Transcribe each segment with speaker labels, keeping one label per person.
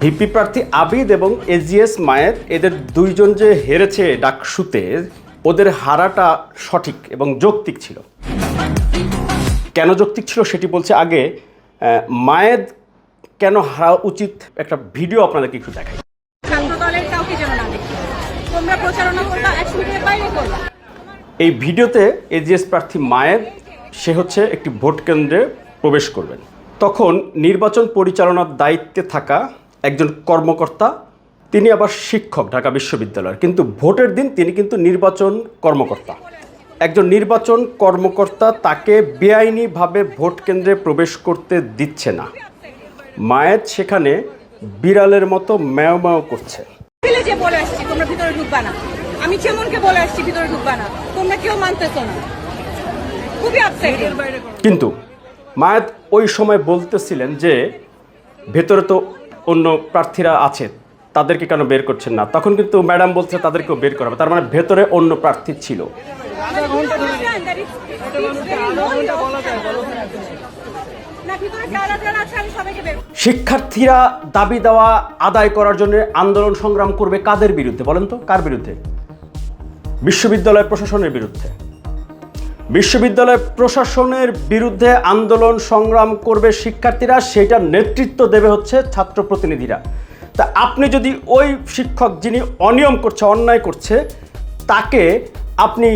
Speaker 1: VP প্রার্থী আবিদ এবং AGS মায়ের এদের দুইজন যে হেরেছে ডাকসুতে ওদের হারাটা সঠিক এবং যৌক্তিক ছিল। কেন যৌক্তিক ছিল সেটি বলছে আগে মায়ের কেন হারা উচিত একটা ভিডিও আপনাদেরকে একটু দেখাই। এই ভিডিওতে এজিএস প্রার্থী মায়ের সে হচ্ছে একটি ভোট কেন্দ্রে প্রবেশ করবেন। তখন নির্বাচন পরিচালনার দায়িত্বে থাকা একজন কর্মকর্তা তিনি আবার শিক্ষক ঢাকা বিশ্ববিদ্যালয়ের। কিন্তু ভোটের দিন তিনি কিন্তু নির্বাচন কর্মকর্তা। একজন নির্বাচন কর্মকর্তা তাকে বেআইনিভাবে ভোট কেন্দ্রে প্রবেশ করতে দিচ্ছে না। মায়ের সেখানে বিড়ালের মতো ম্যাও ম্যাও করছে।
Speaker 2: যে বলে আসছি তোমরা ভিতরে ঢুকবা না। আমি যেমনকে বলে আসছি ভিতরে ঢুকবা না। তোমরা কেউ মানতেছো না। খুবই আপসেট
Speaker 1: কিন্তু মায়াত ওই সময় বলতেছিলেন যে, ভেতরে তো অন্য প্রার্থীরা আছে, তাদেরকে কেন বের করছেন না? তখন কিন্তু ম্যাডাম বলছে, তাদেরকেও বের করাবে তার মানে ভেতরে অন্য প্রার্থী ছিল।
Speaker 2: কারা কারা
Speaker 1: শিক্ষার্থীরা দাবি দেওয়া, আদায় করার জন্য আন্দোলন সংগ্রাম করবে কাদের বিরুদ্ধে বলেন তো? কার বিরুদ্ধে? বিশ্ববিদ্যালয় প্রশাসনের বিরুদ্ধে। বিশ্ববিদ্যালয় প্রশাসনের বিরুদ্ধে আন্দোলন সংগ্রাম করবে শিক্ষার্থীরা, সেটার নেতৃত্ব দেবে হচ্ছে ছাত্র প্রতিনিধিরা। তা আপনি যদি ওই শিক্ষক যিনি অনিয়ম করছে, অন্যায় করছে, তাকে আপনি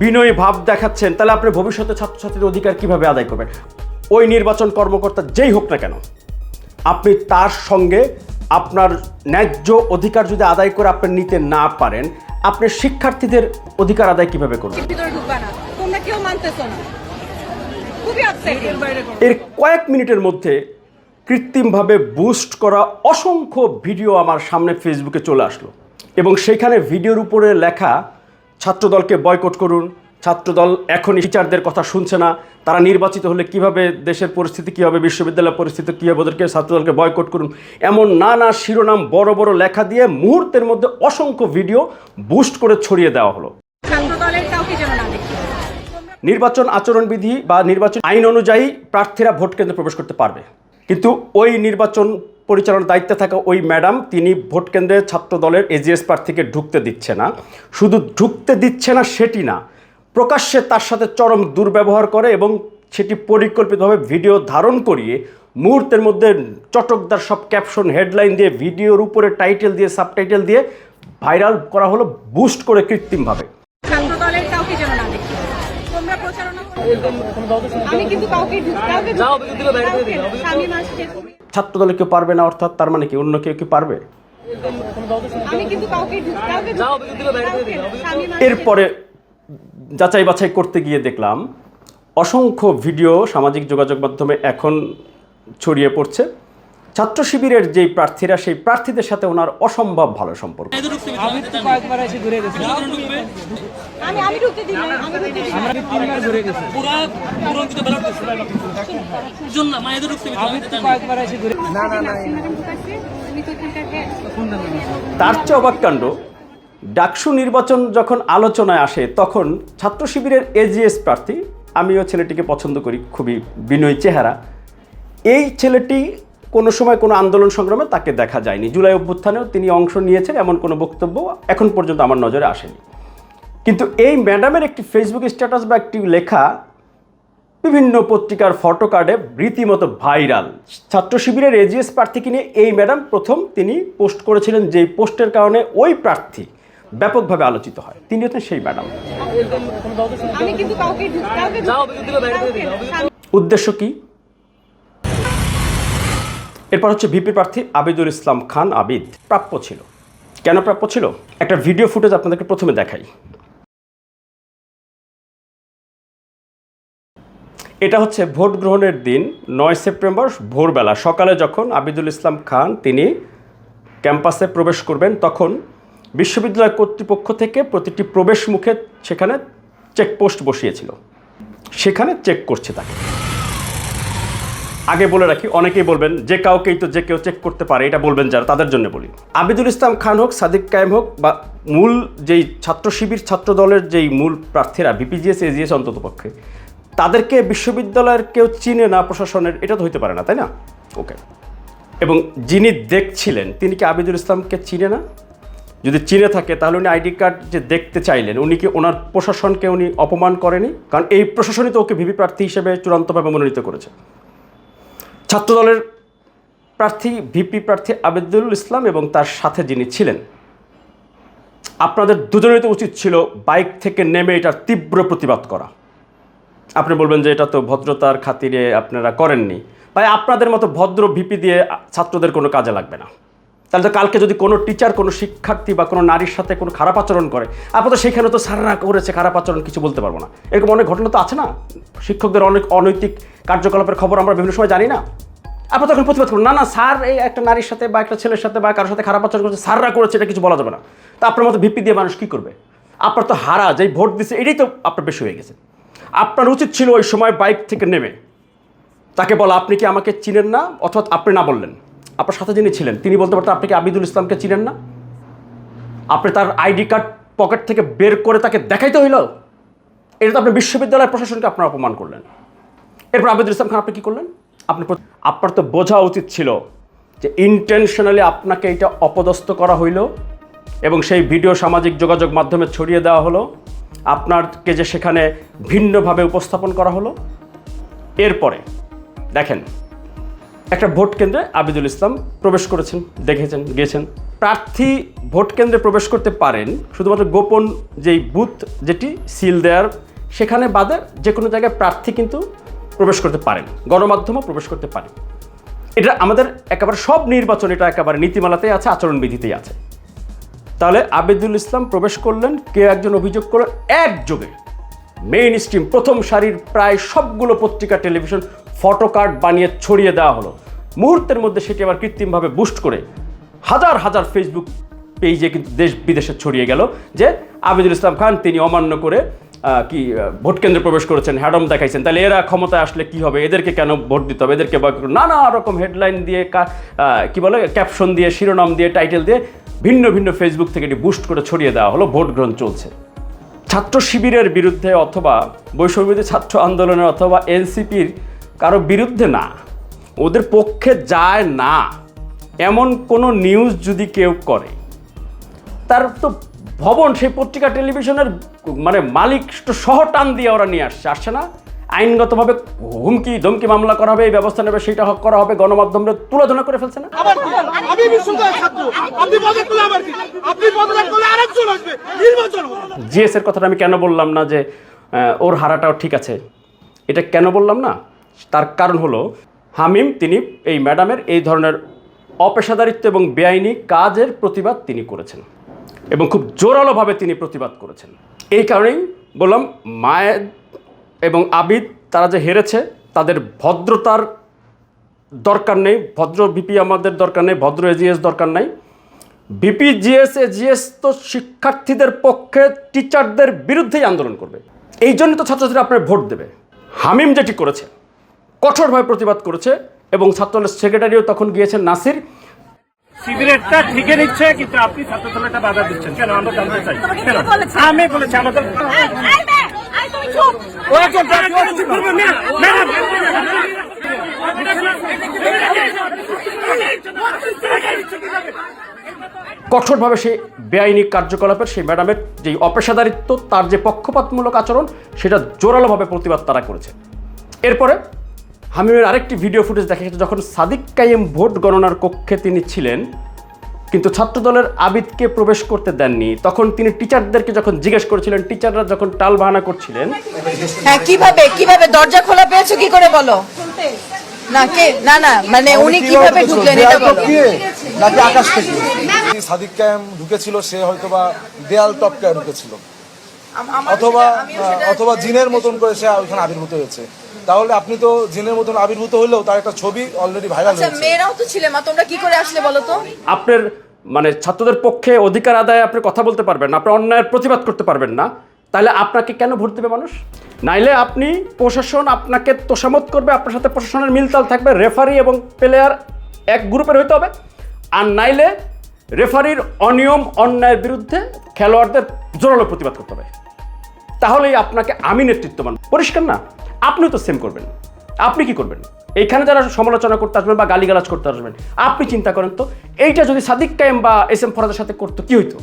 Speaker 1: বিনয়ী ভাব দেখাচ্ছেন, তাহলে আপনি ভবিষ্যতে ছাত্রছাত্রীদের অধিকার কীভাবে আদায় করবেন? ওই নির্বাচন কর্মকর্তা যেই হোক না কেন, আপনি তার সঙ্গে আপনার ন্যায্য অধিকার যদি আদায় করে আপনি নিতে না পারেন, আপনি শিক্ষার্থীদের অধিকার আদায় কীভাবে করবেন?
Speaker 2: না। খুবই আপসেট
Speaker 1: এর কয়েক মিনিটের মধ্যে কৃত্রিমভাবে বুস্ট করা অসংখ্য ভিডিও আমার সামনে ফেসবুকে চলে আসলো। এবং সেখানে ভিডিওর উপরে লেখা ছাত্রদলকে বয়কট করুন। ছাত্রদল এখন টিচারদের কথা শুনছে না। তারা নির্বাচিত হলে কীভাবে দেশের পরিস্থিতি কী হবে বিশ্ববিদ্যালয়ের পরিস্থিতি কী হবে ওদেরকে ছাত্রদলকে বয়কট করুন? এমন নানা শিরোনাম বড় বড় লেখা দিয়ে মুহূর্তের মধ্যে অসংখ্য ভিডিও বুস্ট করে ছড়িয়ে দেওয়া হলো।
Speaker 2: ছাত্র দলের কাউকে যেন
Speaker 1: নির্বাচন আচরণবিধি বা নির্বাচন আইন অনুযায়ী প্রার্থীরা ভোট কেন্দ্রে প্রবেশ করতে পারবে। কিন্তু ওই নির্বাচন পরিচালনার দায়িত্বে থাকা ওই ম্যাডাম, তিনি ভোট কেন্দ্রে ছাত্র দলের এজিএস প্রার্থীকে ঢুকতে দিচ্ছে না। শুধু ঢুকতে দিচ্ছে না, সেটি না, প্রকাশ্যে তার সাথে চরম দুর্ব্যবহার করে এবং সেটি পরিকল্পিতভাবে ভিডিও ধারণ করিয়ে মুহূর্তের মধ্যে চটকদার সব ক্যাপশন, হেডলাইন দিয়ে, ভিডিওর উপরে টাইটেল দিয়ে, সাবটাইটেল দিয়ে ভাইরাল করা হলো, বুস্ট করে কৃত্রিমভাবে
Speaker 2: ছাত্র দলের কাউকে যেন না দেখি তোমরা প্রচারণা আমি কিন্তু কাউকে কাউকে ঢুক- কাউকে না।
Speaker 1: ছাত্রদলে কেউ পারবে না অর্থাৎ তার মানে কি অন্য কেউ কি পারবে। এরপরে যাচাই বাছাই করতে গিয়ে দেখলাম অসংখ্য ভিডিও সামাজিক যোগাযোগ মাধ্যমে এখন ছড়িয়ে পড়ছে ছাত্র শিবিরের যেই প্রার্থীরা সেই প্রার্থীদের সাথে ওনার অসম্ভব ভালো সম্পর্ক। তার চেয়ে অবাক কাণ্ড ডাকসু নির্বাচন যখন আলোচনায় আসে তখন ছাত্র শিবিরের এজিএস প্রার্থী আমিও ছেলেটিকে পছন্দ করি খুবই বিনয়ী চেহারা। এই ছেলেটি কোনো সময় কোনো আন্দোলন সংগ্রামে তাকে দেখা যায়নি। জুলাই অভ্যুত্থানেও তিনি অংশ নিয়েছেন এমন কোনো বক্তব্য এখন পর্যন্ত আমার নজরে আসেনি। কিন্তু এই ম্যাডামের একটি ফেসবুক স্ট্যাটাস বা একটি লেখা বিভিন্ন পত্রিকার ফটো কার্ডে রীতিমতো ভাইরাল ছাত্র শিবিরের এজিএস প্রার্থীকে নিয়ে এই ম্যাডাম প্রথম তিনি পোস্ট করেছিলেন যেই পোস্টের কারণে ওই প্রার্থী ব্যাপকভাবে আলোচিত হয়। তিনি হচ্ছেন সেই ম্যাডাম। উদ্দেশ্য কিন্তু এরপর হচ্ছে ভিপি প্রার্থী আবিদুল ইসলাম খান আবিদ। প্রাপ্য ছিল। কেন প্রাপ্য ছিল? একটা ভিডিও ফুটেজ আপনাদেরকে প্রথমে দেখাই। এটা হচ্ছে ভোট গ্রহণের দিন, নয় সেপ্টেম্বর, ভোরবেলা। সকালে যখন আবিদুল ইসলাম খান, তিনি ক্যাম্পাসে প্রবেশ করবেন, তখন বিশ্ববিদ্যালয় কর্তৃপক্ষ থেকে প্রতিটি প্রবেশ মুখে সেখানে চেকপোস্ট বসিয়েছিল। সেখানে চেক করছে তাকে। আগে বলে রাখি, অনেকেই বলবেন যে কাউকেই তো যে কেউ চেক করতে পারে, এটা বলবেন যারা, তাদের জন্য বলি। আবিদুল ইসলাম খান হোক, সাদিক কায়েম হোক, বা মূল যেই ছাত্র শিবির, ছাত্র দলের যেই মূল প্রার্থীরা বিপিজিএস এজিএস অন্তত পক্ষে, তাদেরকে বিশ্ববিদ্যালয়ের কেউ চিনে না প্রশাসনের, এটা তো হইতে পারে না, তাই না? ওকে এবং যিনি দেখছিলেন, তিনি কি আবিদুল ইসলামকে চিনে না? যদি চিনে থাকে, তাহলে উনি আইডি কার্ড যে দেখতে চাইলেন, উনি কি ওনার প্রশাসনকে উনি অপমান করেনি? কারণ এই প্রশাসনই তো ওকে ভিভি প্রার্থী হিসেবে চূড়ান্তভাবে মনোনীত করেছে। ছাত্রদলের প্রার্থী, ভিপি প্রার্থী আবেদুল ইসলাম এবং তার সাথে যিনি ছিলেন। আপনাদের দুজনেরই তো উচিত ছিল বাইক থেকে নেমে এটার তীব্র প্রতিবাদ করা। আপনি বলবেন যে এটা তো ভদ্রতার খাতিরে আপনারা করেননি। তাই আপনাদের মতো ভদ্র ভিপি দিয়ে ছাত্রদের কোনো কাজে লাগবে না। তাহলে তো কালকে যদি কোনো টিচার কোনো শিক্ষার্থী বা কোনো নারীর সাথে কোনো খারাপ আচরণ করে, আপাতত সেখানে তো সাররা করেছে খারাপ আচরণ, কিছু বলতে পারব না। এরকম অনেক ঘটনা তো আছে না? শিক্ষকদের অনেক অনৈতিক কার্যকলাপের খবর আমরা বিভিন্ন সময় জানি না। আপনার তখন প্রতিবাদ করুন। না না, স্যার এই একটা নারীর সাথে বা একটা ছেলের সাথে বা কারোর সাথে খারাপ আচরণ করছে, স্যাররা করেছে, এটা কিছু বলা যাবে না। তা আপনার মতো ভিপি দিয়ে মানুষ কী করবে? আপনার তো হারা, যেই ভোট দিচ্ছে এটাই তো আপনার বেশি হয়ে গেছে। আপনার উচিত ছিল ওই সময় বাইক থেকে নেমে। তাকে বলা, আপনি কি আমাকে চিনেন না? অথবা, আপনি না বললেন। আপনার সাথে যিনি ছিলেন, তিনি বলতে পারতেন আপনি কি আবিদুল ইসলামকে চিনেন না? আপনি তার আইডি কার্ড পকেট থেকে বের করে তাকে দেখাইতে হইল? এটা তো আপনি বিশ্ববিদ্যালয়ের প্রশাসনকে আপনার অপমান করলেন। এরপর আবিদুল ইসলাম খান আপনি কী করলেন? আপনি আপনার তো বোঝা উচিত ছিল যে ইন্টেনশনালি আপনাকে এটা অপদস্থ করা হইল এবং সেই ভিডিও সামাজিক যোগাযোগ মাধ্যমে ছড়িয়ে দেওয়া হলো। আপনারকে যে সেখানে ভিন্নভাবে উপস্থাপন করা হলো। এরপরে, দেখেন একটা ভোট কেন্দ্রে আবিদুল ইসলাম প্রবেশ করেছেন, দেখেছেন, গিয়েছেন। প্রার্থী ভোট কেন্দ্রে প্রবেশ করতে পারেন, শুধুমাত্র গোপন যেই বুথ যেটি সিল দেওয়ার সেখানে বাদে যে কোনো জায়গায় প্রার্থী কিন্তু প্রবেশ করতে পারেন, গণমাধ্যমও প্রবেশ করতে পারেন এটা আমাদের একেবারে সব নির্বাচন, এটা একেবারে নীতিমালাতেই আছে আচরণবিধিতেই আছে। তাহলে আবিদুল ইসলাম প্রবেশ করলেন, কে একজন অভিযোগ করলেন একযোগে। মেইন স্ট্রিম প্রথম সারির প্রায় সবগুলো পত্রিকা, টেলিভিশন ফটো কার্ড বানিয়ে ছড়িয়ে দেওয়া হলো। মুহূর্তের মধ্যে সেটি আবার কৃত্রিমভাবে বুস্ট করে হাজার হাজার ফেসবুক পেজে কিন্তু দেশ বিদেশে ছড়িয়ে গেল যে আবিদুল ইসলাম খান, তিনি অমান্য করে কি ভোট কেন্দ্রে প্রবেশ করেছেন, হ্যাডম দেখাইছেন। তাহলে এরা ক্ষমতায় আসলে কি হবে? এদেরকে কেন ভোট দিতে হবে? এদেরকে। নানা রকম হেডলাইন দিয়ে, কা- বলে ক্যাপশন দিয়ে, শিরোনাম দিয়ে টাইটেল দিয়ে ভিন্ন ভিন্ন ফেসবুক থেকে এটি বুস্ট করে ছড়িয়ে দেওয়া হলো। ভোট গ্রহণ চলছে। ছাত্র শিবিরের বিরুদ্ধে অথবা বৈষম্যবিরোধী ছাত্র আন্দোলনের অথবা এনসিপির কারও বিরুদ্ধে না ওদের পক্ষে যায় না এমন কোনো নিউজ যদি কেউ করে তার তো ভবন সেই পত্রিকা টেলিভিশনের মানে মালিক তো সহ টান দিয়ে ওরা নিয়ে আসছে আসছে না? আইনগতভাবে হুমকি ধমকি মামলা করা হবে এই ব্যবস্থা নেবে সেটা হক করা হবে গণমাধ্যমে তুলনা করে ফেলছে না? জিএস এর কথাটা আমি কেন বললাম না যে ওর হারাটাও ঠিক আছে? এটা কেন বললাম না? তার কারণ হলো, হামিম তিনি এই ম্যাডামের এই ধরনের অপেশাদারিত্ব এবং বেআইনি কাজের প্রতিবাদ তিনি করেছেন এবং খুব জোরালোভাবে তিনি প্রতিবাদ করেছেন। এই কারণেই বললাম, মায়ের এবং আবিদ তারা যে হেরেছে, তাদের ভদ্রতার দরকার নেই, ভদ্র বিপি আমাদের দরকার নেই, ভদ্র এজিএস দরকার নাই। বিপিজিএস এজিএস তো শিক্ষার্থীদের পক্ষে টিচারদের বিরুদ্ধেই আন্দোলন করবে। এই জন্য তো ছাত্রছাত্রীরা আপনার ভোট দেবে। হামিম যেটি করেছে কঠোরভাবে প্রতিবাদ করেছে এবং ছাত্রদলের সেক্রেটারিও তখন গিয়েছেন নাসির।
Speaker 3: সিগারেটটা ঠিকই নিচ্ছে কিন্তু আপনি ছাত্র দলটা বাধা দিচ্ছেন। কেন? আমরা জানতে চাই। কেন? আমি বলেছি আমাদের।
Speaker 1: কঠোরভাবে সেই বেআইনি কার্যকলাপের সেই ম্যাডামের যেই অপেশাদারিত্ব তার যে পক্ষপাতমূলক আচরণ সেটা জোরালোভাবে প্রতিবাদ তারা করেছে। এরপরে হামিমের আরেকটি ভিডিও ফুটেজ দেখা গেছে যখন সাদিক কাইম ভোট গণনার কক্ষে তিনি ছিলেন কিন্তু ছাত্রদলের আবিদকে প্রবেশ করতে দেননি। তখন তিনি টিচারদেরকে যখন জিজ্ঞেস করেছিলেন টিচাররা যখন টাল বাহানা করছিলেন
Speaker 4: হ্যাঁ কীভাবে কীভাবে দরজা খোলা পেয়েছ কি করে বলো? না কে? না না মানে উনি কীভাবে ঢুকলেন এটা বলো।
Speaker 5: নাকি আকাশ থেকে? সাদিক ক্যাম ঢুকেছিল সে হয়তো বা দেয়াল টপকায় ঢুকেছিল। অথবা অথবা জিনের মতন করে সে ওইখানে আবির্ভূত হয়েছে। তাহলে আপনি তো জিনের মতন আবির্ভূত হলেও তার একটা ছবি অলরেডি ভাইরাল
Speaker 4: আচ্ছা
Speaker 5: হয়েছে।
Speaker 4: মেয়েরাও তো ছিলে মা তোমরা কি করে আসলে বলো তো?
Speaker 1: আপনার মানে ছাত্রদের পক্ষে অধিকার আদায়ে আপনি কথা বলতে পারবেন না আপনার অন্যায়ের প্রতিবাদ করতে পারবেন না। তাহলে আপনাকে কেন ভোট দেবে মানুষ? নাইলে আপনি প্রশাসন আপনাকে তোষামত করবে আপনার সাথে প্রশাসনের মিলতাল থাকবে রেফারি এবং প্লেয়ার এক গ্রুপের হইতে হবে। আর নাইলে রেফারির অনিয়ম অন্যায়ের বিরুদ্ধে খেলোয়াড়দের জোরালো প্রতিবাদ করতে হবে। তাহলেই আপনাকে আমি নেতৃত্ব মান পরিষ্কার না? আপনিও তো সেম করবেন। আপনি কি করবেন? এইখানে যারা সমালোচনা করতে আসবেন বা গালিগালাজ করতে আসবেন, আপনি চিন্তা করেন তো, এইটা যদি সাদিক কায়েম বা এস এম ফরাজের সাথে করতো, কি হইতো?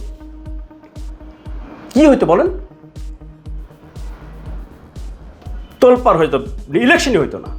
Speaker 1: কি হইতো বলেন? তোলপার হইতো ইলেকশনই হইতো না।